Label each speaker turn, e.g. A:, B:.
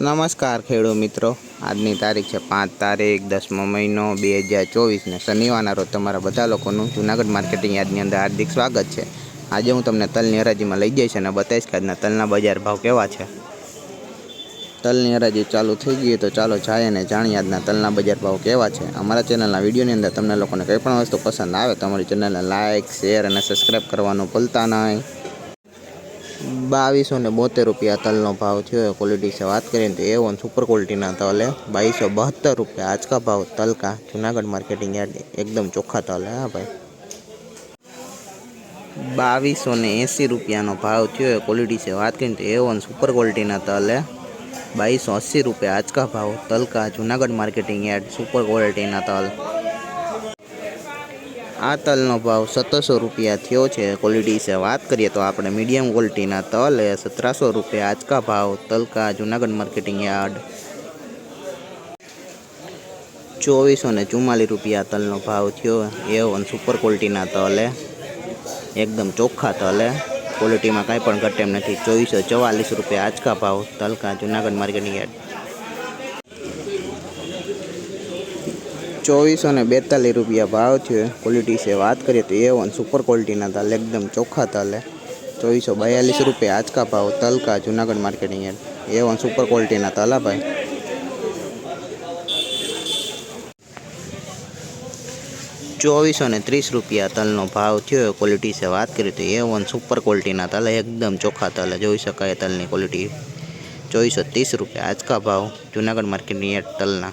A: નમસ્કાર ખેડૂ મિત્રો આજની તારીખ છે પાંચ તારીખ દસમો મહિનો બે હજાર ચોવીસને શનિવારના રોજ તમારા બધા લોકોનું જૂનાગઢ માર્કેટિંગ યાદની અંદર હાર્દિક સ્વાગત છે આજે હું તમને તલની હરાજીમાં લઈ જઈશ અને બતાવીશ કે આજના તલના બજાર ભાવ કેવા છે તલની હરાજી ચાલુ થઈ ગઈ તો ચાલો જાય અને જાણીએ આજના તલના બજાર ભાવ કેવા છે અમારા ચેનલના વિડીયોની અંદર તમને લોકોને કંઈ પણ વસ્તુ પસંદ આવે તો અમારી ચેનલને લાઇક શેર અને સબસ્ક્રાઈબ કરવાનું ભૂલતા નહીં 2272 રૂપિયા તલનો ભાવ થયો ક્વોલિટી સે વાત કરે તો એ વન સુપર ક્વોલિટીના તલ લે 2272 રૂપિયા આજકા ભાવ તલ કા જુનાગઢ માર્કેટિંગ યાર્ડ એકદમ ચોખા તલ હે ભાઈ 2280 રૂપિયા નો ભાવ થયો ક્વોલિટી સે વાત કરી તો એ વન સુપર ક્વોલિટીના તલ લે 2280 રૂપિયા આજકા ભાવ તલ કા જુનાગઢ માર્કેટિંગ યાર્ડ સુપર ક્વોલિટીના તલ આ તલનો ભાવ સત્તરસો રૂપિયા થયો છે ક્વોલિટી વિશે વાત કરીએ તો આપણે મીડિયમ ક્વોલિટીના તલ એ સત્તરસો રૂપિયા આજકા ભાવ તલકા જુનાગઢ માર્કેટિંગ યાર્ડ ચોવીસો ને ચુમ્માલીસ રૂપિયા તલનો ભાવ થયો એ વન સુપર ક્વોલિટીના તલે એકદમ ચોખ્ખા તલે ક્વોલિટીમાં કાંઈ પણ ઘટ એમ નથી ચોવીસો ચવાલીસ રૂપિયા આજકા ભાવ તલકા જુનાગઢ માર્કેટિંગ યાર્ડ चौबीस सौ बेतालीस रुपया भाव थे क्वॉलिटी से बात करिए तो ये वन सुपर क्वालिटी ना तल एकदम चोखा तल है चौबीस सौ बयालीस रुपये आज का भाव तल का जूनागढ़ मार्केटिंग है ये वन सुपर क्वॉलिटी ना तला भाई चौबीस सौ तीस रुपया तल ना भाव थे क्वॉलिटी से बात करिए तो ये वन सुपर क्वॉलिटी ना तल एकदम चोखा तल है जी सकता तल क्वॉलिटी चौबीस सौ तीस रुपया आज का भाव जूनागढ़ मार्केट तलना